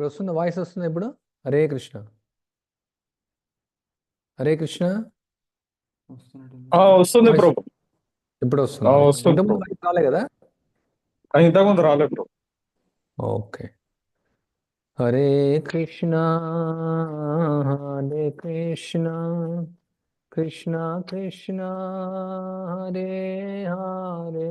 ఇప్పుడు వస్తుందా వాయిస్ వస్తుందా ఇప్పుడు. హరే కృష్ణ. హరే కృష్ణ. వస్తుంది ప్రభు ఇప్పుడు వస్తుంది రాలే కదా? ఇంతకుముందు రాలే ప్రభు ఓకే. హరే కృష్ణ హరే కృష్ణ కృష్ణ కృష్ణ హరే హరే.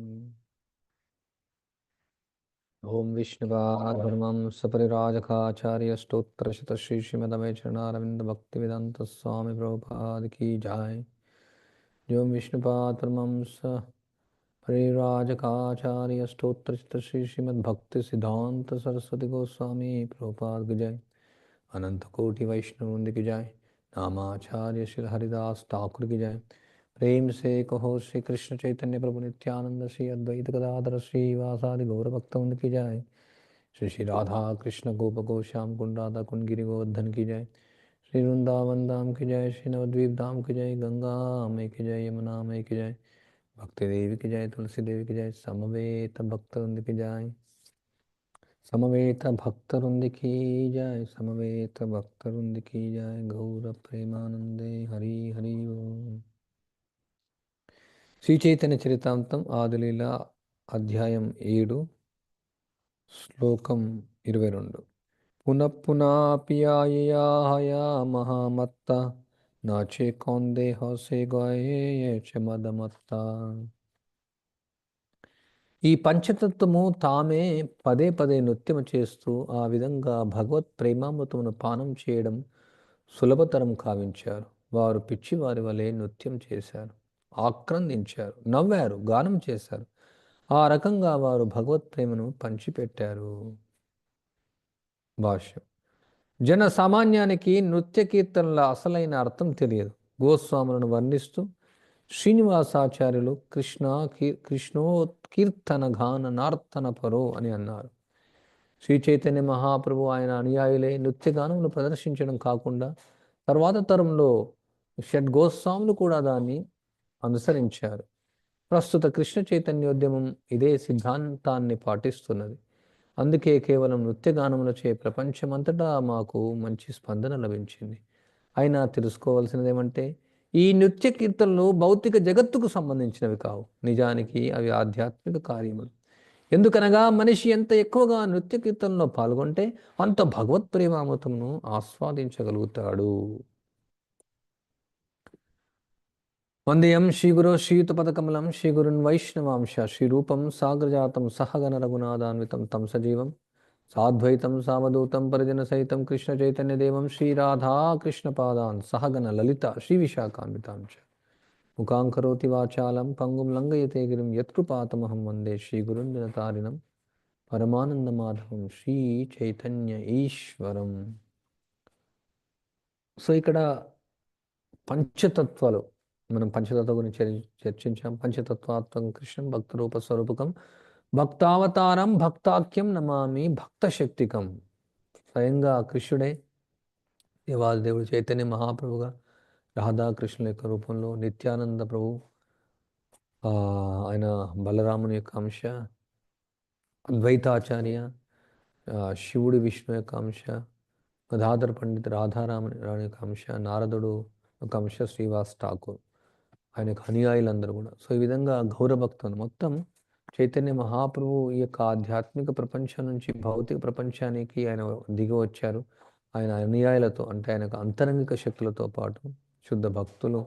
ॐ विष्णुवाधर्मं सपरिराजकाचार्यस्तोत्रशतश्री स्वामी प्रभुपाद की जाय। जो विष्णुपाधर्म स परिराजकाचार्यस्तोत्रशतश्री सिद्धांत सरस्वती गोस्वामी प्रभुपाद की जय। अनंत कोटि वैष्णव की जय। नामाचार्य श्री हरिदास ठाकुर की जय। प्रेम से कहो श्री कृष्ण चैतन्य प्रभु नित्यानंद, श्री अद्वैत गदाधर, श्री वासादि गौर भक्तवृंद की जय। श्री श्री राधा कृष्ण, गोप गोश्याम कुंड राधा कुंड गिरि गोवर्धन की जय। श्री वृंदावन धाम की जय, श्री नवद्वीप धाम की जय, गंगा में की जय, यमुना में की जय। भक्ति देवी की जय, तुलसी देवी की जय, समवेत भक्त वृंद की जय। समवेत भक्त वृंद की जय, समवेत भक्त वृंद की जय। गौर प्रेमानंदे हरि हरि ओम శ్రీ చైతన్య చరితాంతం ఆదిలీల అధ్యాయం ఏడు శ్లోకం ఇరవై రెండు. పునఃపునాపియాయయాహయా మహామత్త నాచే కౌందే హోసే గాయే ఈ పంచతత్వము తామే పదే పదే నృత్యం చేస్తూ ఆ విధంగా భగవత్ ప్రేమామృతమును పానం చేయడం సులభతరం కావించారు. వారు పిచ్చివారి వలె నృత్యం చేశారు. ఆక్రందించారు నవ్వారు గానం చేశారు. ఆ రకంగా వారు భగవత్ ప్రేమను పంచిపెట్టారు. భాష్యం. జన సామాన్యానికి నృత్య కీర్తనల అసలైన అర్థం తెలియదు. గోస్వాములను వర్ణిస్తూ శ్రీనివాసాచార్యులు కృష్ణ కీ కృష్ణో కీర్తన గాన నార్తన పరో అని అన్నారు. శ్రీ చైతన్య మహాప్రభు ఆయన అనుయాయులే నృత్యగానములు ప్రదర్శించడం కాకుండా తర్వాత తరంలో షడ్ గోస్వాములు కూడా దాన్ని అనుసరించారు. ప్రస్తుత కృష్ణ చైతన్యోద్యమం ఇదే సిద్ధాంతాన్ని పాటిస్తున్నది. అందుకే కేవలం నృత్యగానములచే ప్రపంచమంతటా మాకు మంచి స్పందన లభించింది. అయినా తెలుసుకోవాల్సినదేమంటే ఈ నృత్య కీర్తనలు భౌతిక జగత్తుకు సంబంధించినవి కావు. నిజానికి అవి ఆధ్యాత్మిక కార్యములు. ఎందుకనగా మనిషి ఎంత ఎక్కువగా నృత్య కీర్తనలో పాల్గొంటే అంత భగవత్ ప్రేమామృతమును ఆస్వాదించగలుగుతాడు. వందేయం శ్రీగురో శ్రీయుతపదకమలం శ్రీగురున్ వైష్ణవాంశ శ్రీరూపం సాగరజాతం సహగణ రఘునాథాన్వితం తం సజీవం సాద్వైతం సామదూతం పరిజన సహితం కృష్ణ చైతన్య దేవం శ్రీరాధా కృష్ణపాదాన్ సహగణ లలిత శ్రీ శ్రీవిశాఖాన్వితాంశ ముఖాంకరోతి వాచాలం పంగుం లంగయతే గిరిం యత్కృపాతమహం వందే శ్రీగురున్ జనతారిణం పరమానందమాధవం శ్రీ చైతన్య ఈశ్వరం. సో ఇక్కడ పంచతత్వాలు మనం పంచతత్వ గురించి చర్చి- చర్చించాం. పంచతత్వాత్వం కృష్ణం భక్త రూప స్వరూపకం భక్తావతారం భక్తాఖ్యం నమామి భక్త శక్తికం స్వయంగా కృష్ణుడే దేవాది దేవుడు చైతన్య మహాప్రభుగా రాధాకృష్ణుల యొక్క రూపంలో నిత్యానంద ప్రభు ఆయన బలరాముని యొక్క అంశ అద్వైతాచార్య శివుడు విష్ణు యొక్క అంశ గదాధర్ పండిత్ రాధారాముని రాణి యొక్క అంశ నారదుడు ఒక అంశ శ్రీవాస్ ఠాకూర్. ఆయనకు యొక్క అనుయాయులందరూ కూడా. సో ఈ విధంగా గౌరభక్తులు మొత్తం చైతన్య మహాప్రభు ఈ యొక్క ఆధ్యాత్మిక ప్రపంచం నుంచి భౌతిక ప్రపంచానికి ఆయన దిగి వచ్చారు. ఆయన అనుయాయులతో అంటే ఆయన అంతరంగిక శక్తులతో పాటు శుద్ధ భక్తులు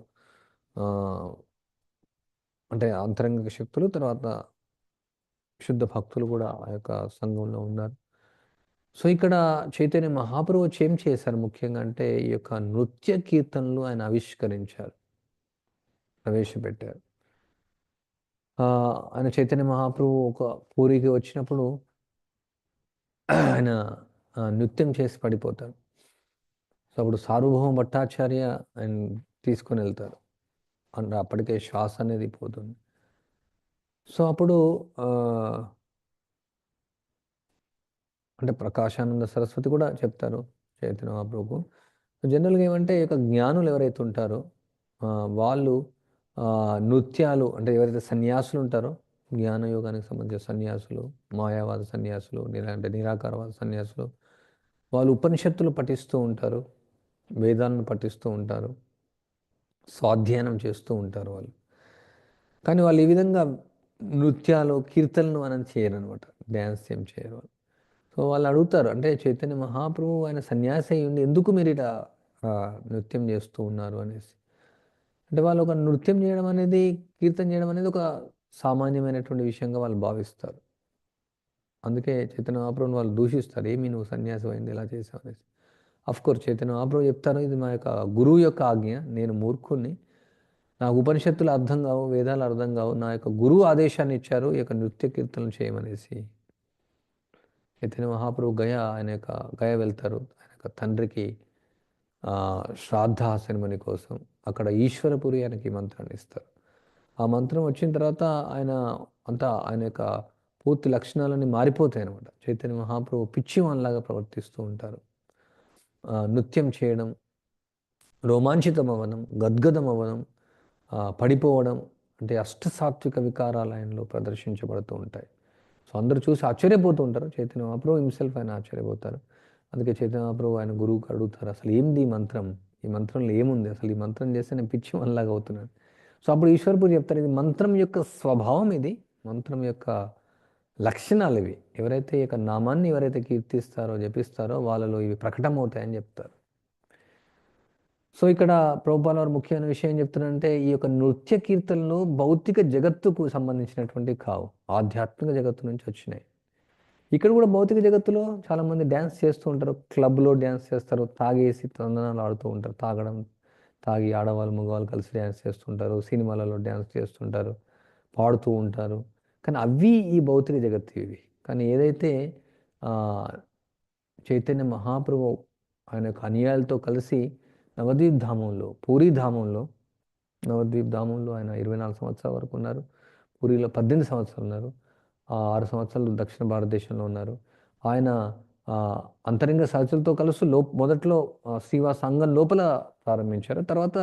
అంటే అంతరంగిక శక్తులు తర్వాత శుద్ధ భక్తులు కూడా ఆ యొక్క సంఘంలో ఉన్నారు. సో ఇక్కడ చైతన్య మహాప్రభు వచ్చి ఏం చేశారు ముఖ్యంగా అంటే ఈ యొక్క నృత్య కీర్తనలు ఆయన ఆవిష్కరించారు. ప్రవేశపెట్టారు. ఆయన చైతన్య మహాప్రభు ఒక పూరికి వచ్చినప్పుడు ఆయన నృత్యం చేసి పడిపోతారు. సో అప్పుడు సార్వభౌమ భట్టాచార్య ఆయన తీసుకొని వెళ్తారు. అంటే అప్పటికే శ్వాస అనేది పోతుంది. సో అప్పుడు అంటే ప్రకాశానంద సరస్వతి కూడా చెప్తారు చైతన్య మహాప్రభుకు జనరల్గా ఏమంటే ఈ యొక్క జ్ఞానులు ఎవరైతే ఉంటారో వాళ్ళు నృత్యాలు అంటే ఎవరైతే సన్యాసులు ఉంటారో జ్ఞాన యోగానికి సంబంధించిన సన్యాసులు మాయావాద సన్యాసులు నిరా అంటే నిరాకారవాద సన్యాసులు వాళ్ళు ఉపనిషత్తులు పఠిస్తూ ఉంటారు వేదాలను పఠిస్తూ ఉంటారు స్వాధ్యాయనం చేస్తూ ఉంటారు వాళ్ళు. కానీ వాళ్ళు ఈ విధంగా నృత్యాలు కీర్తనలు మనం చేయరు అనమాట డ్యాన్స్ ఏం చేయరు వాళ్ళు. సో వాళ్ళు అడుగుతారు అంటే చైతన్య మహాప్రభు ఆయన సన్యాసి అయ్యి ఉండి ఎందుకు మీరు ఇలా నృత్యం చేస్తూ ఉన్నారు అనేసి. అంటే వాళ్ళు ఒక నృత్యం చేయడం అనేది కీర్తన చేయడం అనేది ఒక సామాన్యమైనటువంటి విషయంగా వాళ్ళు భావిస్తారు. అందుకే చైతన్య మహాప్రభుని వాళ్ళు దూషిస్తారు ఏమి నువ్వు సన్యాసం అయింది ఇలా చేసావు అనేసి. అఫ్కోర్స్ చైతన్య మహాప్రభు చెప్తాను ఇది మా యొక్క గురువు యొక్క ఆజ్ఞ నేను మూర్ఖుణ్ణి. నాకు ఉపనిషత్తులు అర్థం కావు వేదాలు అర్థం కావు నా యొక్క గురువు ఆదేశాన్ని ఇచ్చారు ఈ యొక్క నృత్య కీర్తనలు చేయమనేసి. చైతన్య మహాప్రభు గయ ఆయన యొక్క గయ వెళ్తారు ఆయన యొక్క తండ్రికి శ్రాద్ధ సెరమనీ కోసం. అక్కడ ఈశ్వరపురి ఆయనకి మంత్రాన్ని ఇస్తారు. ఆ మంత్రం వచ్చిన తర్వాత ఆయన అంతా ఆయన యొక్క పూర్తి లక్షణాలన్నీ మారిపోతాయి అనమాట చైతన్య మహాప్రభు పిచ్చివాన్లాగా ప్రవర్తిస్తూ ఉంటారు. నృత్యం చేయడం రోమాంచితం అవ్వడం గద్గదం అవ్వడం పడిపోవడం అంటే అష్టసాత్విక వికారాలు ఆయనలో ప్రదర్శించబడుతూ ఉంటాయి. సో అందరూ చూసి ఆశ్చర్యపోతూ ఉంటారు. చైతన్య మహాప్రభు హిమ్సెల్ఫ్ ఆయన ఆశ్చర్యపోతారు. అందుకే చైతన్య మహాప్రభు ఆయన గురువుకి అడుగుతారు అసలు ఏంది మంత్రం? ఈ మంత్రంలో ఏముంది? అసలు ఈ మంత్రం చేస్తే నేను పిచ్చి మనలాగా అవుతున్నాను. సో అప్పుడు ఈశ్వరపూర్ చెప్తారు ఇది మంత్రం యొక్క స్వభావం ఇది మంత్రం యొక్క లక్షణాలు ఇవి. ఎవరైతే ఈ యొక్క నామాన్ని ఎవరైతే కీర్తిస్తారో జపిస్తారో వాళ్ళలో ఇవి ప్రకటమవుతాయని చెప్తారు. సో ఇక్కడ ప్రభుపాల వారు ముఖ్యమైన విషయం ఏం చెప్తున్నారంటే ఈ యొక్క నృత్య కీర్తనలు భౌతిక జగత్తుకు సంబంధించినటువంటి కావు ఆధ్యాత్మిక జగత్తు నుంచి వచ్చినాయి. ఇక్కడ కూడా భౌతిక జగత్తులో చాలామంది డ్యాన్స్ చేస్తూ ఉంటారు. క్లబ్లో డ్యాన్స్ చేస్తారు. తాగేసి తందనాలు ఆడుతూ ఉంటారు. తాగడం తాగి ఆడవాళ్ళు మగవాళ్ళు కలిసి డ్యాన్స్ చేస్తుంటారు సినిమాలలో డ్యాన్స్ చేస్తుంటారు పాడుతూ ఉంటారు. కానీ అవి ఈ భౌతిక జగత్తు ఇవి. కానీ ఏదైతే చైతన్య మహాప్రభు ఆయన యొక్క అనుయాయులతో కలిసి నవదీప్ ధామంలో పూరి ధామంలో నవదీప్ ధామంలో ఆయన ఇరవై నాలుగు సంవత్సరాల వరకు ఉన్నారు. పూరిలో పద్దెనిమిది సంవత్సరాలు ఉన్నారు. ఆ ఆరు సంవత్సరాలు దక్షిణ భారతదేశంలో ఉన్నారు. ఆయన అంతరంగ సహచరులతో కలిసి లో మొదట్లో ఆ, శ్రీవా సంఘం లోపల ప్రారంభించారు. తర్వాత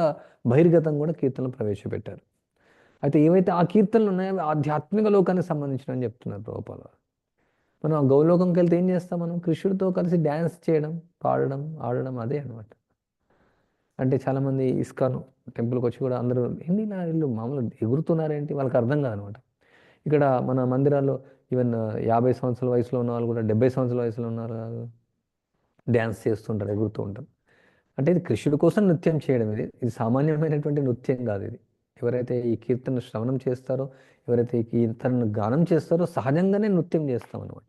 బహిర్గతం కూడా కీర్తనలు ప్రవేశపెట్టారు. అయితే ఏవైతే ఆ కీర్తనలు ఉన్నాయో ఆధ్యాత్మిక లోకానికి సంబంధించిన అని చెప్తున్నారు ప్రభుపాల మనం ఆ గౌలోకంకి వెళ్తే ఏం చేస్తాం మనం? కృష్ణుడితో కలిసి డ్యాన్స్ చేయడం పాడడం ఆడడం అదే అనమాట అంటే చాలామంది ఇస్కాను టెంపుల్కి వచ్చి కూడా అందరూ ఎన్ని నా వీళ్ళు మామూలు ఎగురుతున్నారేంటి? వాళ్ళకి అర్థం కాదనమాట ఇక్కడ మన మందిరాల్లో ఈవెన్ యాభై సంవత్సరాల వయసులో ఉన్న వాళ్ళు కూడా డెబ్బై సంవత్సరాల వయసులో ఉన్నారు? డ్యాన్స్ చేస్తుంటారు ఎగురుతూ ఉంటారు. అంటే ఇది కృష్ణుడి కోసం నృత్యం చేయడం ఇది. ఇది సామాన్యమైనటువంటి నృత్యం కాదు ఇది. ఎవరైతే ఈ కీర్తన శ్రవణం చేస్తారో ఎవరైతే ఈ కీర్తనను గానం చేస్తారో సహజంగానే నృత్యం చేస్తాం అనమాట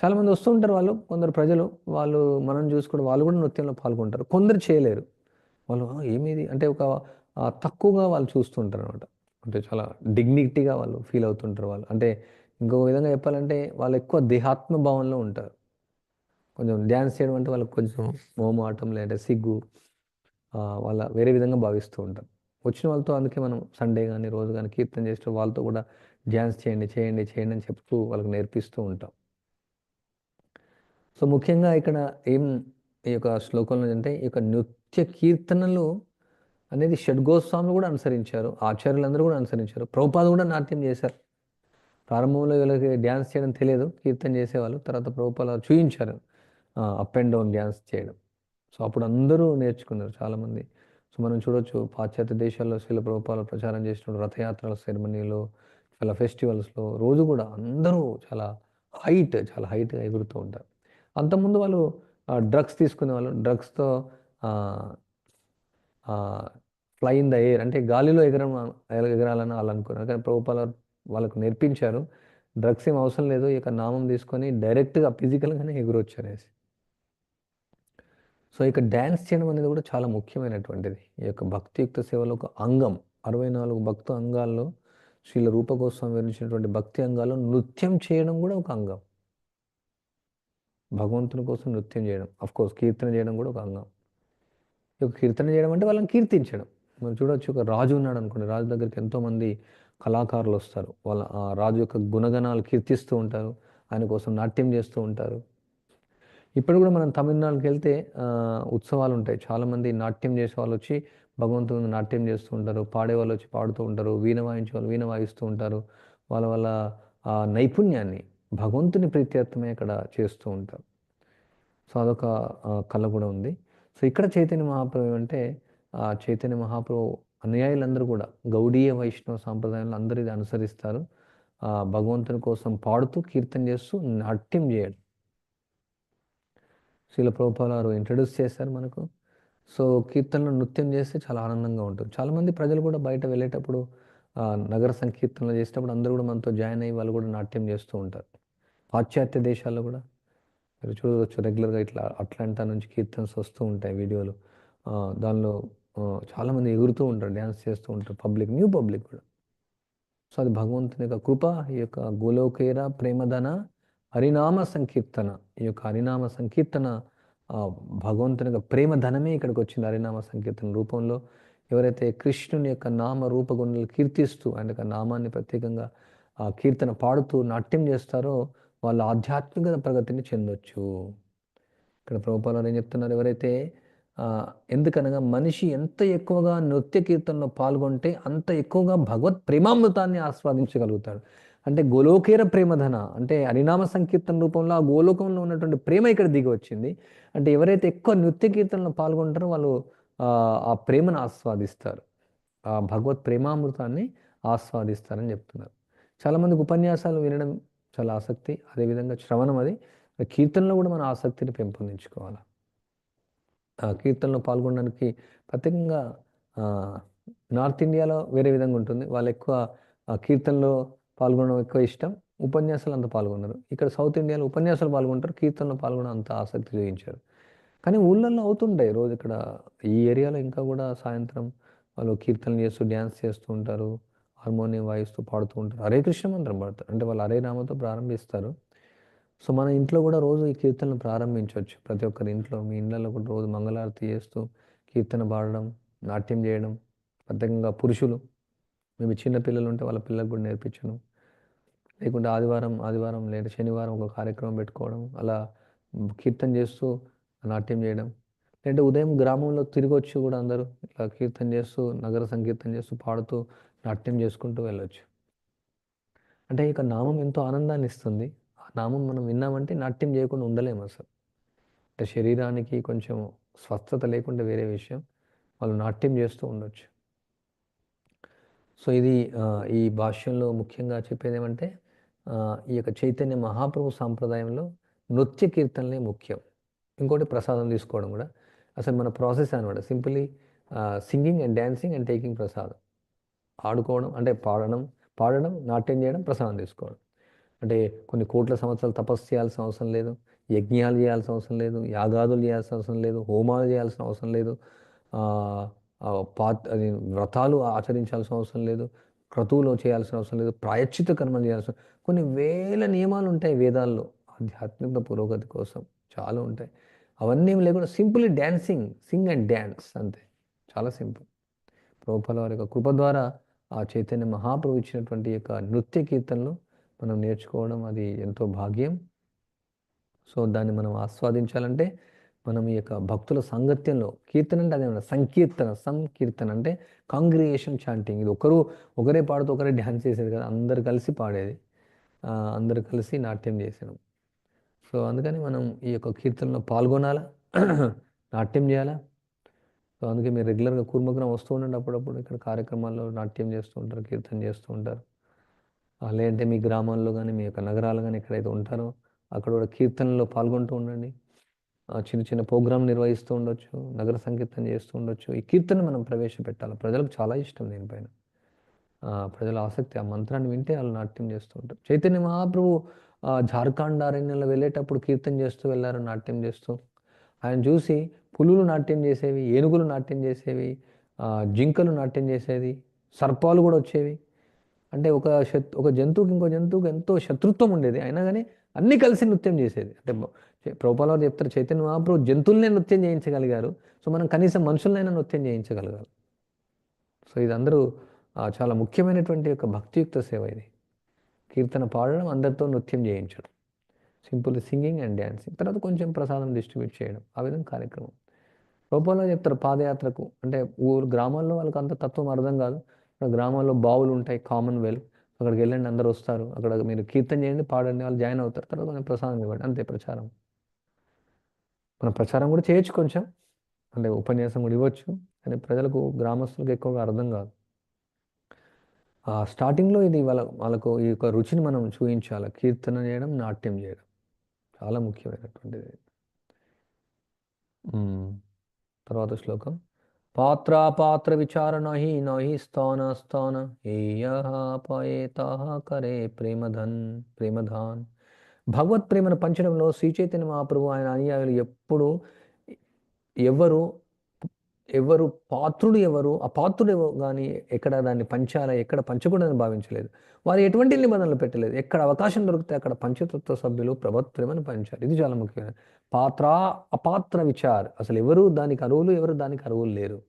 చాలామంది వస్తుంటారు వాళ్ళు కొందరు ప్రజలు వాళ్ళు మనం చూసుకుంటే వాళ్ళు కూడా నృత్యంలో పాల్గొంటారు. కొందరు చేయలేరు. వాళ్ళు ఏమిది? అంటే ఒక తక్కువగా వాళ్ళు చూస్తుంటారు అనమాట అంటే చాలా డిగ్నిటీగా వాళ్ళు ఫీల్ అవుతుంటారు వాళ్ళు. అంటే ఇంకొక విధంగా చెప్పాలంటే వాళ్ళు ఎక్కువ దేహాత్మ భావంలో ఉంటారు. కొంచెం డ్యాన్స్ చేయడం అంటే వాళ్ళకి కొంచెం మోమాటం లేదంటే సిగ్గు వాళ్ళ వేరే విధంగా భావిస్తూ ఉంటారు. వచ్చిన వాళ్ళతో అందుకే మనం సండే కానీ రోజు కానీ కీర్తన చేస్తూ వాళ్ళతో కూడా డ్యాన్స్ చేయండి చేయండి చేయండి అని చెప్తూ వాళ్ళకి నేర్పిస్తూ ఉంటాం. సో ముఖ్యంగా ఇక్కడ ఏం ఈ యొక్క శ్లోకంలో అంటే ఈ యొక్క నృత్య కీర్తనలు అనేది షడ్గోస్వామి కూడా అనుసరించారు ఆచార్యులందరూ కూడా అనుసరించారు. ప్రభుపాద కూడా నాట్యం చేశారు. ప్రారంభంలో వీళ్ళకి డ్యాన్స్ చేయడం తెలియదు కీర్తన చేసేవాళ్ళు. తర్వాత ప్రభుపాద చూయించారు అప్ అండ్ డౌన్ డ్యాన్స్ చేయడం. సో అప్పుడు అందరూ నేర్చుకున్నారు చాలామంది. సో మనం చూడొచ్చు పాశ్చాత్య దేశాల్లో శిల ప్రభుపాలు ప్రచారం చేసినప్పుడు రథయాత్రల సెరమనీలో చాలా ఫెస్టివల్స్లో రోజు కూడా అందరూ చాలా హైట్ చాలా హైట్గా ఎగురుతూ ఉంటారు. అంతకుముందు వాళ్ళు డ్రగ్స్ తీసుకునే వాళ్ళు డ్రగ్స్తో ఫ్లై ఇన్ ద ఎయిర్ అంటే గాలిలో ఎగరం ఎగరాలని వాళ్ళు అనుకున్నారు. కానీ ప్రభుపాల వాళ్ళకు నేర్పించారు. డ్రగ్స్ ఏం అవసరం లేదు. ఇక నామం తీసుకొని డైరెక్ట్గా ఫిజికల్గానే ఎగురొచ్చు అనేసి సో ఇక డ్యాన్స్ చేయడం అనేది కూడా చాలా ముఖ్యమైనటువంటిది. ఈ యొక్క భక్తియుక్త సేవలో ఒక అంగం. అరవై నాలుగు భక్త అంగాల్లో శ్రీల రూపకోసం వివరించినటువంటి భక్తి అంగాల్లో నృత్యం చేయడం కూడా ఒక అంగం. భగవంతుని కోసం నృత్యం చేయడం. అఫ్కోర్స్ కీర్తన చేయడం కూడా ఒక అంగం. యొక్క కీర్తన చేయడం అంటే వాళ్ళని కీర్తించడం. మనం చూడొచ్చు ఒక రాజు ఉన్నాడు అనుకోండి రాజు దగ్గరికి ఎంతోమంది కళాకారులు వస్తారు. వాళ్ళ ఆ రాజు యొక్క గుణగణాలు కీర్తిస్తూ ఉంటారు ఆయన కోసం నాట్యం చేస్తూ ఉంటారు. ఇప్పుడు కూడా మనం తమిళనాడుకి వెళ్తే ఉత్సవాలు ఉంటాయి. చాలామంది నాట్యం చేసే వాళ్ళు వచ్చి భగవంతుని నాట్యం చేస్తూ ఉంటారు పాడేవాళ్ళు వచ్చి పాడుతూ ఉంటారు వీణ వాయించే వాళ్ళు వీణ వాయిస్తూ ఉంటారు. వాళ్ళ వాళ్ళ ఆ నైపుణ్యాన్ని భగవంతుని ప్రీత్యర్థమే ఇక్కడ చేస్తూ ఉంటారు. సో అదొక కళ కూడా ఉంది. సో ఇక్కడ చైతన్య మహాప్రభు అంటే ఆ చైతన్య మహాప్రభు అనుయాయులందరూ కూడా గౌడీయ వైష్ణవ సాంప్రదాయంలో అందరూ ఇది అనుసరిస్తారు. భగవంతుని కోసం పాడుతూ కీర్తన చేస్తూ నాట్యం చేయడం. శీల ప్రభుపాల ఇంట్రడ్యూస్ చేశారు మనకు. సో కీర్తనలు నృత్యం చేస్తే చాలా ఆనందంగా ఉంటుంది. చాలామంది ప్రజలు కూడా బయట వెళ్ళేటప్పుడు నగర సంకీర్తనలు చేసేటప్పుడు అందరూ కూడా మనతో జాయిన్ అయ్యి వాళ్ళు కూడా నాట్యం చేస్తూ ఉంటారు. పాశ్చాత్య దేశాల్లో కూడా. మీరు చూడవచ్చు రెగ్యులర్గా ఇట్లా అట్లాంటా నుంచి కీర్తన్స్ వస్తూ ఉంటాయి వీడియోలు. దానిలో చాలామంది ఎగురుతూ ఉంటారు డ్యాన్స్ చేస్తూ ఉంటారు పబ్లిక్ న్యూ పబ్లిక్ కూడా. సో అది భగవంతుని యొక్క కృప ఈ యొక్క గోలోకేర ప్రేమధన హరినామ సంకీర్తన. ఈ యొక్క హరినామ సంకీర్తన భగవంతుని యొక్క ప్రేమధనమే ఇక్కడికి వచ్చింది హరినామ సంకీర్తన రూపంలో. ఎవరైతే కృష్ణుని యొక్క నామ రూపగుణాలు కీర్తిస్తూ ఆయన యొక్క నామాన్ని ప్రత్యేకంగా ఆ కీర్తన పాడుతూ నాట్యం చేస్తారో వాళ్ళు ఆధ్యాత్మిక ప్రగతిని చెందొచ్చు. ఇక్కడ ప్రభుపాలు ఏం చెప్తున్నారు? ఎవరైతే ఎందుకనగా మనిషి ఎంత ఎక్కువగా నృత్య కీర్తనలో పాల్గొంటే అంత ఎక్కువగా భగవత్ ప్రేమామృతాన్ని ఆస్వాదించగలుగుతాడు. అంటే గోలోకేర ప్రేమధన అంటే హరినామ సంకీర్తన రూపంలో ఆ గోలోకంలో ఉన్నటువంటి ప్రేమ ఇక్కడ దిగి వచ్చింది. అంటే ఎవరైతే ఎక్కువ నృత్య కీర్తనలో పాల్గొంటారో వాళ్ళు ఆ, ఆ ప్రేమను ఆస్వాదిస్తారు. ఆ భగవత్ ప్రేమామృతాన్ని ఆస్వాదిస్తారని చెప్తున్నారు. చాలామందికి ఉపన్యాసాలు వినడం చాలా ఆసక్తి అదేవిధంగా శ్రవణం అది. కీర్తనలో కూడా మన ఆసక్తిని పెంపొందించుకోవాలి. ఆ కీర్తనలో పాల్గొనడానికి ప్రత్యేకంగా నార్త్ ఇండియాలో వేరే విధంగా ఉంటుంది. వాళ్ళు ఎక్కువ కీర్తనలో పాల్గొనడం ఎక్కువ ఇష్టం. ఉపన్యాసాలు అంత పాల్గొన్నారు ఇక్కడ సౌత్ ఇండియాలో ఉపన్యాసాలు పాల్గొంటారు. కీర్తనలో పాల్గొనడం అంత ఆసక్తి చూపించారు. కానీ ఊళ్ళల్లో అవుతుంటాయి. రోజు ఇక్కడ ఈ ఏరియాలో ఇంకా కూడా సాయంత్రం వాళ్ళు కీర్తనలు చేస్తూ డ్యాన్స్ చేస్తూ ఉంటారు. హార్మోనియం వాయిస్తూ పాడుతూ ఉంటారు. హరే కృష్ణ మంత్రం పాడతారు. అంటే వాళ్ళు హరే రామతో ప్రారంభిస్తారు. సో మన ఇంట్లో కూడా రోజు ఈ కీర్తనలు ప్రారంభించవచ్చు. ప్రతి ఒక్కరి ఇంట్లో మీ ఇళ్ళలో కూడా రోజు మంగళారతి చేస్తూ కీర్తన పాడడం నాట్యం చేయడం ప్రత్యేకంగా పురుషులు. మేము చిన్న పిల్లలు ఉంటే వాళ్ళ పిల్లలకు కూడా నేర్పించను. లేకుంటే ఆదివారం ఆదివారం లేదా శనివారం ఒక కార్యక్రమం పెట్టుకోవడం అలా కీర్తన చేస్తూ నాట్యం చేయడం. లేదంటే ఉదయం గ్రామంలో తిరిగి వచ్చి కూడా అందరూ ఇట్లా కీర్తన చేస్తూ నగర సంకీర్తన చేస్తూ పాడుతూ నాట్యం చేసుకుంటూ వెళ్ళొచ్చు. అంటే ఇక నామం ఎంతో ఆనందాన్ని ఇస్తుంది. ఆ నామం మనం విన్నామంటే నాట్యం చేయకుండా ఉండలేము అసలు. అంటే శరీరానికి కొంచెం స్వస్థత లేకుండా వేరే విషయం. వాళ్ళు నాట్యం చేస్తూ ఉండొచ్చు. సో ఇది ఈ భాష్యంలో ముఖ్యంగా చెప్పేది ఏమంటే ఈ యొక్క చైతన్య మహాప్రభు సాంప్రదాయంలో నృత్య కీర్తనలే ముఖ్యం. ఇంకోటి ప్రసాదం తీసుకోవడం కూడా. అసలు మన ప్రాసెస్ అనమాట simply singing and dancing and taking prasadam. ఆడుకోవడం అంటే పాడడం పాడడం నాట్యం చేయడం ప్రసాదం తీసుకోవడం. అంటే కొన్ని కోట్ల సంవత్సరాలు తపస్సు చేయాల్సిన అవసరం లేదు యజ్ఞాలు చేయాల్సిన అవసరం లేదు యాగాదులు చేయాల్సిన అవసరం లేదు హోమాలు చేయాల్సిన అవసరం లేదు ఆ, పా అది వ్రతాలు ఆచరించాల్సిన అవసరం లేదు క్రతువులో చేయాల్సిన అవసరం లేదు ప్రాయశ్చిత కర్మలు చేయాల్సిన కొన్ని వేల నియమాలు ఉంటాయి వేదాల్లో ఆధ్యాత్మిక పురోగతి కోసం చాలా ఉంటాయి. అవన్నీ ఏం లేకుండా simply dancing sing and dance అంతే. చాలా సింపుల్. ప్రభుపాల వారి యొక్క కృప ద్వారా ఆ చైతన్య మహాప్రభు ఇచ్చినటువంటి యొక్క నృత్య కీర్తనలు మనం నేర్చుకోవడం అది ఎంతో భాగ్యం. సో దాన్ని మనం ఆస్వాదించాలంటే మనం ఈ యొక్క భక్తుల సాంగత్యంలో కీర్తన అంటే అదే సంకీర్తన సంకీర్తన అంటే కాంగ్రియేషన్ చాంటింగ్. ఇది ఒకరు ఒకరే పాడుతూ ఒకరే డ్యాన్స్ చేసేది కదా అందరు కలిసి పాడేది. అందరు కలిసి నాట్యం చేసాం సో అందుకని మనం ఈ యొక్క కీర్తనలో పాల్గొనాలా? నాట్యం చేయాలా? సో అందుకే మీరు రెగ్యులర్గా కూర్మగ్రం వస్తూ ఉండండి అప్పుడప్పుడు. ఇక్కడ కార్యక్రమాల్లో నాట్యం చేస్తూ ఉంటారు కీర్తన చేస్తూ ఉంటారు. లేదంటే మీ గ్రామాల్లో కానీ మీ యొక్క నగరాలు కానీ ఎక్కడైతే ఉంటారో అక్కడ కూడా కీర్తనలో పాల్గొంటూ ఉండండి. చిన్న చిన్న ప్రోగ్రాం నిర్వహిస్తూ ఉండొచ్చు నగర సంకీర్తన చేస్తూ ఉండొచ్చు. ఈ కీర్తన మనం ప్రవేశపెట్టాలి. ప్రజలకు చాలా ఇష్టం దీనిపైన. ప్రజల ఆసక్తి ఆ మంత్రాన్ని వింటే వాళ్ళు నాట్యం చేస్తూ ఉంటారు. చైతన్య మహాప్రభు జార్ఖండ్ అరణ్యంలో వెళ్ళేటప్పుడు కీర్తన చేస్తూ వెళ్ళారు నాట్యం చేస్తూ. ఆయన చూసి పులులు నాట్యం చేసేవి ఏనుగులు నాట్యం చేసేవి జింకలు నాట్యం చేసేది సర్పాలు కూడా వచ్చేవి. అంటే ఒక శత్ ఒక జంతువుకి ఇంకో జంతువుకి ఎంతో శత్రుత్వం ఉండేది. అయినా కానీ అన్నీ కలిసి నృత్యం చేసేది. అంటే ప్రభుపాల వారు చెప్తారు చైతన్య మహాప్రభు జంతువులనే నృత్యం చేయించగలిగారు. సో మనం కనీసం మనుషులనైనా నృత్యం చేయించగలగాలి. సో ఇది అందరూ చాలా ముఖ్యమైనటువంటి ఒక భక్తియుక్త సేవ ఇది. కీర్తన పాడడం అందరితో నృత్యం చేయించడం. సింపుల్ సింగింగ్ అండ్ డ్యాన్సింగ్ తర్వాత కొంచెం ప్రసాదం డిస్ట్రిబ్యూట్ చేయడం ఆ విధంగా కార్యక్రమం. రూపంలో చెప్తారు పాదయాత్రకు అంటే ఊరు గ్రామాల్లో వాళ్ళకి అంత తత్వం అర్థం కాదు. ఇక్కడ గ్రామాల్లో బావులు ఉంటాయి కామన్ వెల్ అక్కడికి వెళ్ళండి అందరూ వస్తారు. అక్కడ మీరు కీర్తన చేయండి పాడండి వాళ్ళు జాయిన్ అవుతారు. తర్వాత కొంచెం ప్రసాదం ఇవ్వండి అంతే ప్రచారం. మనం ప్రచారం కూడా చేయొచ్చు కొంచెం. అంటే ఉపన్యాసం కూడా ఇవ్వచ్చు. కానీ ప్రజలకు గ్రామస్తులకు ఎక్కువగా అర్థం కాదు. ఆ స్టార్టింగ్లో ఇది వాళ్ళ వాళ్ళకు ఈ యొక్క రుచిని మనం చూపించాలి కీర్తన చేయడం నాట్యం చేయడం. చాలా ముఖ్యమైనటువంటిది. తర్వాత శ్లోకం. పాత్రాపాత్ర విచార నహి నహి స్థాన స్థాన ఏయపయేత కరే ప్రేమధన్ ప్రేమధాన్. భగవత్ ప్రేమను పంచడంలో శ్రీ చైతన్య మహాప్రభు ఆయన అనుయాయులు ఎప్పుడు ఎవరు ఎవరు పాత్రుడు ఎవరు అపాత్రుడు ఎవరు కానీ ఎక్కడ దాన్ని పంచాలా ఎక్కడ పంచకూడదని భావించలేదు. వారు ఎటువంటి నిబంధనలు పెట్టలేదు. ఎక్కడ అవకాశం దొరికితే అక్కడ పంచతత్వ సభ్యులు ప్రభుత్వమని పంచారు. ఇది చాలా ముఖ్యమైన పాత్ర అపాత్ర విచార్. అసలు ఎవరు దానికి అరువులు ఎవరు దానికి అరువులు లేరు.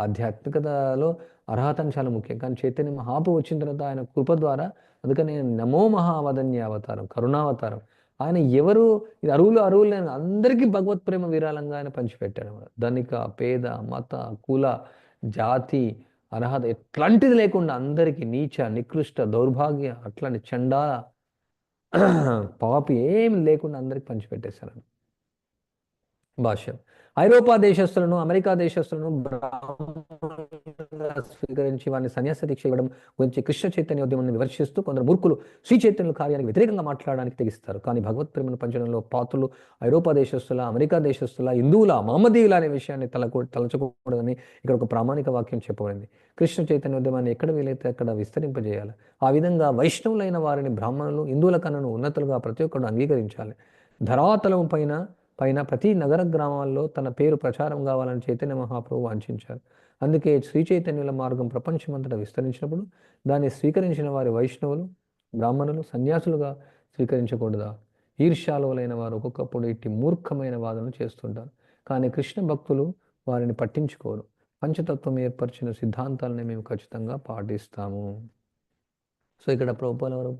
ఆధ్యాత్మికతలో అర్హత చాలా ముఖ్యం. కానీ చైతన్య మహాపు వచ్చిన తర్వాత ఆయన కృప ద్వారా అందుకని నమో మహావదన్య అవతారం కరుణావతారం. ఆయన ఎవరు? ఇది అరువులు అరువులు అందరికీ భగవత్ ప్రేమ విరాళంగా ఆయన పంచిపెట్టాడు ధనిక పేద మత కుల జాతి అర్హత ఎట్లాంటిది లేకుండా అందరికీ నీచ నికృష్ట దౌర్భాగ్య అట్లాంటి చండాల పాపి ఏం లేకుండా అందరికి పంచిపెట్టేశారు భాష్యం. ఐరోపా దేశస్తులను అమెరికా దేశస్తులను బ్రాహ్మణ స్వీకరించి వారిని సన్యాస దీక్ష ఇవ్వడం గురించి కృష్ణ చైతన్య ఉద్యమాన్ని విమర్శిస్తూ కొందరు మూర్ఖులు శ్రీ చైతన్యుల కార్యానికి వ్యతిరేకంగా మాట్లాడడానికి తెగిస్తారు. కానీ భగవత్ ప్రేమను పంచడంలో పాత్రలు ఐరోపా దేశస్తుల అమెరికా దేశస్తుల హిందువుల మహమ్మదీయుల అనే విషయాన్ని తలకు తలచకూడదని ఇక్కడ ఒక ప్రామాణిక వాక్యం చెప్పబడింది. కృష్ణ చైతన్య ఉద్యమాన్ని ఎక్కడ వీలైతే అక్కడ విస్తరింపజేయాలి? ఆ విధంగా వైష్ణవులైన వారిని బ్రాహ్మణులు హిందువుల కన్నను ఉన్నతులుగా ప్రతి ఒక్కరు అంగీకరించాలి. ధరాతలం పైన పైన ప్రతి నగర గ్రామాల్లో తన పేరు ప్రచారం కావాలని చైతన్య మహాప్రభు వాంఛించారు అందుకే శ్రీ చైతన్యుల మార్గం ప్రపంచమంతటా విస్తరించినప్పుడు దాన్ని స్వీకరించిన వారి వైష్ణవులు బ్రాహ్మణులు సన్యాసులుగా స్వీకరించకూడదా? ఈర్ష్యాలువలైన వారు ఒక్కొక్కప్పుడు ఇట్టి మూర్ఖమైన వాదనలు చేస్తుంటారు. కానీ కృష్ణ భక్తులు వారిని పట్టించుకోరు. పంచతత్వం ఏర్పరిచిన సిద్ధాంతాలని మేము ఖచ్చితంగా పాటిస్తాము. సో ఇక్కడ ప్రభుపాల వారు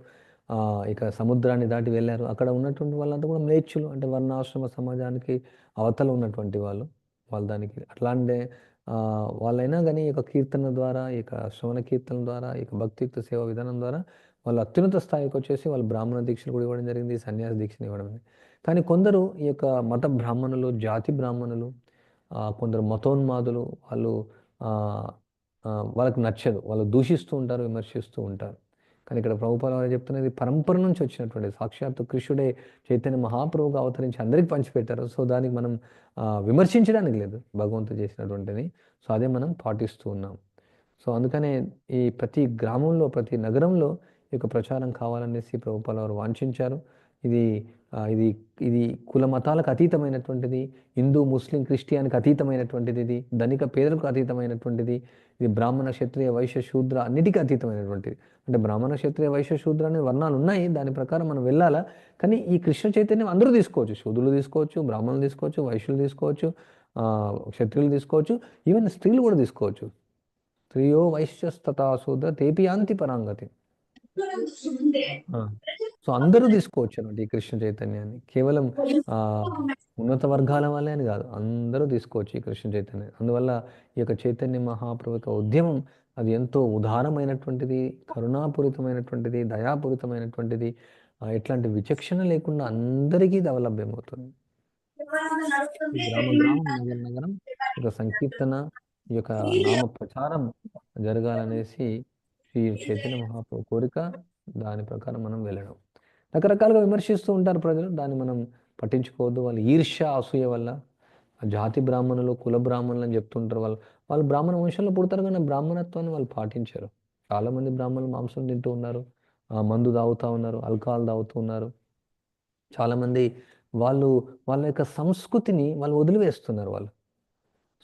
ఇక సముద్రాన్ని దాటి వెళ్ళారు. అక్కడ ఉన్నటువంటి వాళ్ళంతా కూడా మ్లేచ్చులు అంటే వర్ణాశ్రమ సమాజానికి అవతల ఉన్నటువంటి వాళ్ళు. వాళ్ళు దానికి అట్లాంటి వాళ్ళైనా కానీ ఈ యొక్క కీర్తన ద్వారా ఈ యొక్క శ్రవణ కీర్తన ద్వారా ఈ యొక్క భక్తియుక్త సేవ విధానం ద్వారా వాళ్ళు అత్యున్నత స్థాయికి వచ్చేసి వాళ్ళు బ్రాహ్మణ దీక్షలు కూడా ఇవ్వడం జరిగింది సన్యాస దీక్షను ఇవ్వడం జరిగింది. కానీ కొందరు ఈ యొక్క మత బ్రాహ్మణులు జాతి బ్రాహ్మణులు కొందరు మతోన్మాదులు వాళ్ళు వాళ్ళకి నచ్చదు. వాళ్ళు దూషిస్తూ ఉంటారు విమర్శిస్తూ ఉంటారు. కానీ ఇక్కడ ప్రభుపాల వారు చెప్తున్నది పరంపర నుంచి వచ్చినటువంటి సాక్షాత్తు కృష్ణుడే చైతన్య మహాప్రభుగా అవతరించి అందరికి పంచిపెట్టారు. సో దానికి మనం విమర్శించడానికి లేదు భగవంతుడు చేసినటువంటిది సో అదే మనం పాటిస్తూ ఉన్నాం. సో అందుకనే ఈ ప్రతి గ్రామంలో ప్రతి నగరంలో ఈ యొక్క ప్రచారం కావాలనేసి ప్రభుపాల వారు వాంఛించారు. ఇది ఇది ఇది కుల మతాలకు అతీతమైనటువంటిది హిందూ ముస్లిం క్రిస్టియానికి అతీతమైనటువంటిది ఇది ధనిక పేదలకు అతీతమైనటువంటిది ఇది బ్రాహ్మణ క్షత్రియ వైశ్య శూద్ర అన్నిటికీ అతీతమైనటువంటిది. అంటే బ్రాహ్మణ క్షత్రియ వైశ్య శూద్ర అనే వర్ణాలు ఉన్నాయి దాని ప్రకారం మనం వెళ్ళాలా? కానీ ఈ కృష్ణ చైతన్యం అందరూ తీసుకోవచ్చు. శూద్రులు తీసుకోవచ్చు బ్రాహ్మణులు తీసుకోవచ్చు వైశ్యులు తీసుకోవచ్చు క్షత్రియులు తీసుకోవచ్చు ఈవెన్ స్త్రీలు కూడా తీసుకోవచ్చు. స్త్రీయో వైశ్యస్తథా శూద్ర తేపి యాంతి పరాంగతి. సో అందరూ తీసుకోవచ్చు అన్నమాట ఈ కృష్ణ చైతన్యాన్ని. కేవలం ఆ ఉన్నత వర్గాల వాళ్ళే అని కాదు అందరూ తీసుకోవచ్చు ఈ కృష్ణ చైతన్యం అందువల్ల ఈ యొక్క చైతన్య మహాప్రభు యొక్క ఉద్యమం అది ఎంతో ఉదారమైనటువంటిది కరుణాపూరితమైనటువంటిది దయాపూరితమైనటువంటిది ఎట్లాంటి విచక్షణ లేకుండా అందరికీ గ్రామం నగర నగరం యొక్క సంకీర్తన ఈ యొక్క నామ ప్రచారం జరగాలనేసి శ్రీ చైతన్య మహాప్రభు కోరిక దాని ప్రకారం మనం వెళ్ళడం. రకరకాలుగా విమర్శిస్తూ ఉంటారు ప్రజలు. దాన్ని మనం పట్టించుకోవద్దు. వాళ్ళు ఈర్ష్య అసూయ వల్ల. జాతి బ్రాహ్మణులు కుల బ్రాహ్మణులు అని చెప్తుంటారు. వాళ్ళు వాళ్ళు బ్రాహ్మణ వంశంలో పుడతారు కానీ బ్రాహ్మణత్వాన్ని వాళ్ళు పాటించారు. చాలామంది బ్రాహ్మణులు మాంసం తింటూ ఉన్నారు. ఆ, మందు తాగుతూ ఉన్నారు. ఆల్కహాల్ తాగుతూ ఉన్నారు. చాలామంది వాళ్ళు వాళ్ళ యొక్క సంస్కృతిని వాళ్ళు వదిలివేస్తున్నారు వాళ్ళు.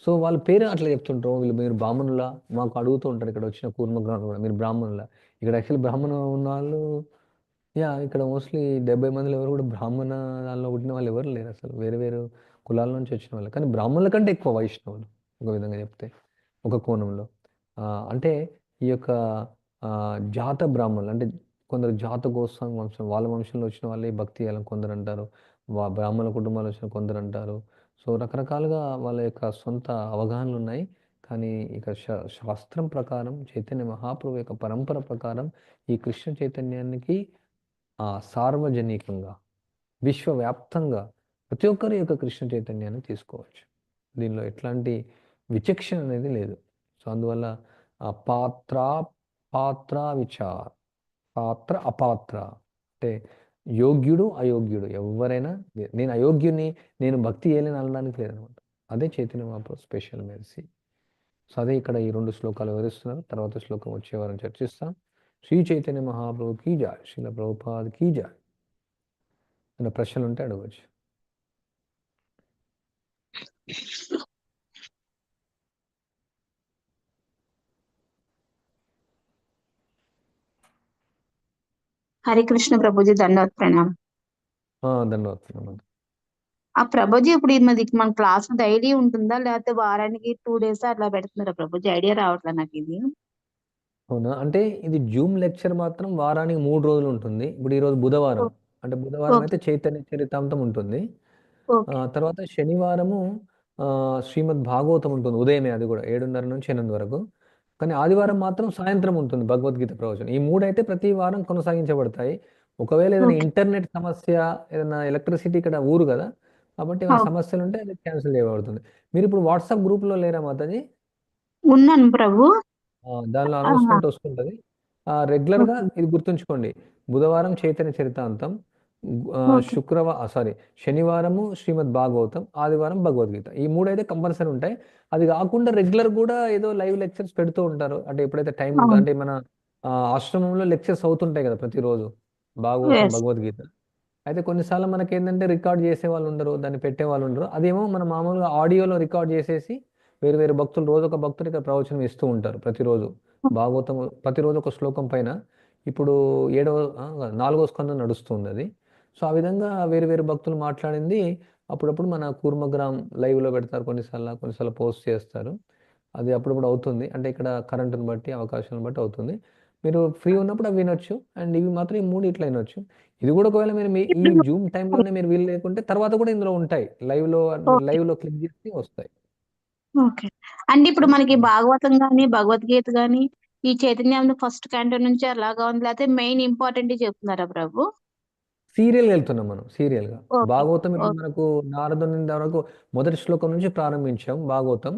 సో వాళ్ళ పేరు అట్లా చెప్తుంటారు. వీళ్ళు మీరు బ్రాహ్మణుల? మాకు అడుగుతూ ఉంటారు. ఇక్కడ వచ్చిన కూర్మగ్రహం కూడా మీరు బ్రాహ్మణుల? ఇక్కడ యాక్చువల్లీ బ్రాహ్మణ ఉన్న వాళ్ళు యా ఇక్కడ మోస్ట్లీ డెబ్బై మందిలో ఎవరు కూడా బ్రాహ్మణ దానిలో పుట్టిన వాళ్ళు ఎవరు లేరు అసలు. వేరే వేరు కులాల నుంచి వచ్చిన వాళ్ళు. కానీ బ్రాహ్మణుల కంటే ఎక్కువ వైష్ణవులు ఒక విధంగా చెప్తే ఒక కోణంలో. అంటే ఈ యొక్క జాత బ్రాహ్మణులు అంటే కొందరు జాత గోస్వామి వంశం వాళ్ళ వంశంలో వచ్చిన వాళ్ళే భక్తి చేయాలని కొందరు అంటారు వా బ్రాహ్మణ కుటుంబాలు వచ్చిన కొందరు అంటారు సో రకరకాలుగా వాళ్ళ యొక్క సొంత అవగాహనలు ఉన్నాయి. కానీ ఇక శ శాస్త్రం ప్రకారం చైతన్య మహాప్రభు యొక్క పరంపర ప్రకారం ఈ కృష్ణ చైతన్యానికి ఆ సార్వజనికంగా విశ్వవ్యాప్తంగా ప్రతి ఒక్కరి యొక్క కృష్ణ చైతన్యాన్ని తీసుకోవచ్చు. దీనిలో ఎట్లాంటి విచక్షణ అనేది లేదు. సో అందువల్ల ఆ పాత్ర పాత్ర విచార్ పాత్ర అపాత్ర అంటే యోగ్యుడు అయోగ్యుడు ఎవరైనా నేను అయోగ్యుని నేను భక్తి చేయలేని అనడానికి లేదనమాట. అదే Chaitanya Mahaprabhu special mercy. So అదే ఇక్కడ ఈ రెండు శ్లోకాలు వివరిస్తున్నారు. తర్వాత శ్లోకం వచ్చే వారం చర్చిస్తాం. శ్రీ చైతన్య మహాప్రభు కీ జాయ్? శ్రీల ప్రభుపాద్ కీ జాయ్? ఏమైనా ప్రశ్నలు ఉంటే అడగవచ్చు. హరే కృష్ణ ప్రభుజీ దండవత్ ప్రణామ్. ఆ, ప్రభుజీ ఇప్పుడు ఇది మన క్లాస్ డైలీ ఉంటుందా? లేకపోతే వారానికి టూ డేస్ అట్లా పెడుతున్నారా ప్రభుజీ? ఐడియా రావట్లే నాకు ఇది. అవునా? అంటే ఇది జూమ్ లెక్చర్ మాత్రం వారానికి మూడు రోజులు ఉంటుంది. ఇప్పుడు ఈరోజు బుధవారం. అంటే బుధవారం ఓకే. అయితే చైతన్య చరితాంతం ఉంటుంది. తర్వాత శనివారము శ్రీమద్ భాగవతం ఉంటుంది. ఉదయమే అది కూడా ఏడున్నర నుంచి ఎనిమిది వరకు. కానీ ఆదివారం మాత్రం సాయంత్రం ఉంటుంది భగవద్గీత ప్రవచనం. ఈ మూడు అయితే ప్రతి వారం కొనసాగించబడతాయి. ఒకవేళ ఏదైనా ఓకే. ఇంటర్నెట్ సమస్య ఏదైనా ఎలక్ట్రిసిటీ ఇక్కడ ఊరు కదా కాబట్టి ఏమైనా ఉంటే అది క్యాన్సిల్ చేయబడుతుంది. మీరు ఇప్పుడు వాట్సాప్ గ్రూప్లో లేరా మాతాజీ? ఉన్నాను ప్రభు. ఆ, దానిలో అనౌన్స్మెంట్ వస్తుంటది. ఆ, రెగ్యులర్గా ఓకే. ఇది గుర్తుంచుకోండి. బుధవారం చైతన్య చరితాంతం. శుక్రవారం సారీ శనివారము శ్రీమద్ భాగవతం ఆదివారం భగవద్గీత. ఈ మూడు అయితే కంపల్సరీ ఉంటాయి. అది కాకుండా రెగ్యులర్ కూడా ఏదో లైవ్ లెక్చర్స్ పెడుతూ ఉంటారు. అంటే ఎప్పుడైతే టైం ఉంటుందో అవును. అంటే మన ఆశ్రమంలో లెక్చర్స్ అవుతుంటాయి కదా ప్రతిరోజు భాగవతం భగవద్గీత. అయితే కొన్నిసార్లు మనకి ఏంటంటే రికార్డ్ చేసే వాళ్ళు ఉండరు దాన్ని పెట్టే వాళ్ళు ఉండరు. అదేమో మనం మామూలుగా ఆడియోలో రికార్డ్ చేసేసి వేరు వేరు భక్తులు రోజు ఒక భక్తుడు ఇక్కడ ప్రవచనం ఇస్తూ ఉంటారు ప్రతిరోజు. భాగవతం ప్రతిరోజు ఒక శ్లోకం పైన ఇప్పుడు ఏడవ నాలుగో స్కందం నడుస్తుంది అది సో ఆ విధంగా వేరు వేరు భక్తులు మాట్లాడింది. అప్పుడప్పుడు మన కూర్మగ్రామ్ లైవ్లో పెడతారు కొన్నిసార్లు కొన్నిసార్లు పోస్ట్ చేస్తారు. అది అప్పుడప్పుడు అవుతుంది. అంటే ఇక్కడ కరెంటుని బట్టి అవకాశాలను బట్టి అవుతుంది. మీరు ఫ్రీ ఉన్నప్పుడు అవి వినొచ్చు. అండ్ ఇవి మాత్రం ఈ మూడు ఇట్లా వినొచ్చు. ఇది కూడా ఒకవేళ మీరు మీ ఈ జూమ్ టైంలోనే మీరు వీలు లేకుంటే తర్వాత కూడా ఇందులో ఉంటాయి. లైవ్లో లైవ్లో క్లిక్ చేసి వస్తాయి. ఓకే. అంటే ఇప్పుడు మనకి భాగవతం గాని భగవద్గీత గాని ఈ చైతన్యం ఫస్ట్ క్యాంటో నుంచి అలాగా ఉంది. లేకపోతే మెయిన్ ఇంపార్టెంట్ చెప్తున్నారా ప్రభు? సీరియల్ వెళ్తున్నాం మనం serial గా ఓకే. భాగవతం ఇప్పుడు ఓకే. మనకు నారదుని వరకు మొదటి శ్లోకం నుంచి ప్రారంభించాం భాగవతం.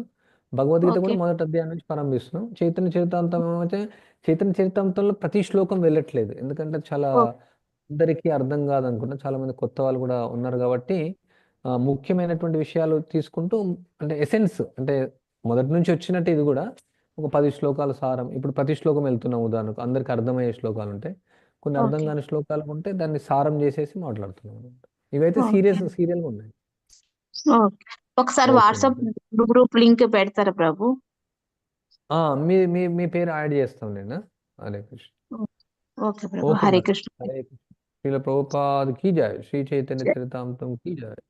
భగవద్గీత కూడా ఓకే మొదటి అధ్యాయం నుంచి ప్రారంభిస్తున్నాం. చైతన్య చరితాంతం అయితే చైతన్య చరితాంతంలో ప్రతి శ్లోకం వెళ్ళట్లేదు. ఎందుకంటే చాలా ఓకే. అందరికీ అర్థం కాదనుకుంటా చాలా మంది కొత్త వాళ్ళు కూడా ఉన్నారు కాబట్టి ముఖ్యమైనటువంటి విషయాలు తీసుకుంటూ అంటే ఎసెన్స్ అంటే మొదటి నుంచి వచ్చినట్టు ఇది కూడా ఒక పది శ్లోకాల సారం. ఇప్పుడు ప్రతి శ్లోకం వెళ్తున్నాం ఉదాహరణకు అందరికి అర్థమయ్యే శ్లోకాలు ఉంటాయి కొన్ని అర్థం కాని శ్లోకాలు ఉంటే దాన్ని సారం చేసేసి మాట్లాడుతున్నాం. ఇవైతే సీరియస్ సీరియల్గా ఉన్నాయి. ఒకసారి వాట్సాప్ గ్రూప్ లింక్ పెడతారా ప్రభు? మీ మీ మీ పేరు యాడ్ చేస్తాం నేను. హరే కృష్ణ. ఓకే ప్రభు. హరే కృష్ణ. హరే కృష్ణ. శ్రీల ప్రభుపాద్ కీ జాయ్ శ్రీ చైతన్య చరితామృతం కీ జాయ్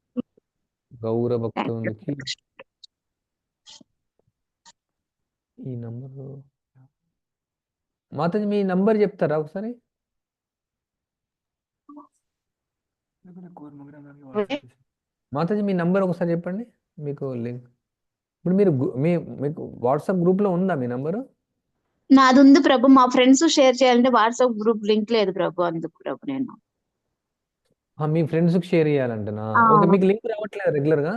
గౌర థ్యాంక్ యూ భక్తునికి ఈ నంబర్. మాతాజీ మీ నంబర్ చెప్తారా ఒకసారి? మాతాజీ మీ నంబర్ ఒకసారి చెప్పండి. మీకు లింక్. ఇప్పుడు మీరు మీ మీకు వాట్సాప్ గ్రూప్లో ఉందా మీ నంబరు? నాది ఉంది ప్రభు. మా ఫ్రెండ్స్ షేర్ చేయాలంటే వాట్సాప్ గ్రూప్ లింక్ లేదు ప్రభు అందుకు ప్రభు నేను. మీ ఫ్రెండ్స్కి షేర్ చేయాలంటనా? ఓకే. మీకు లింక్ రావట్లేదు రెగ్యులర్గా?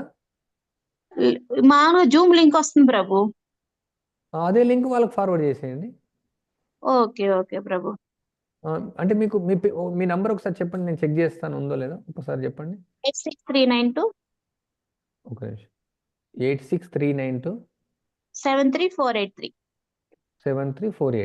మామూలుగా జూమ్ లింక్ వస్తుంది ప్రభు అదే లింక్ వాళ్ళకి ఫార్వర్డ్ చేసేయండి. ఓకే ఓకే ప్రభు అంటే మీకు మీ మీ నంబర్ ఒకసారి చెప్పండి. నేను చెక్ చేస్తాను ఉందో లేదో ఒకసారి చెప్పండి. 8639 ఒక త్రీ ఫోర్ 73483.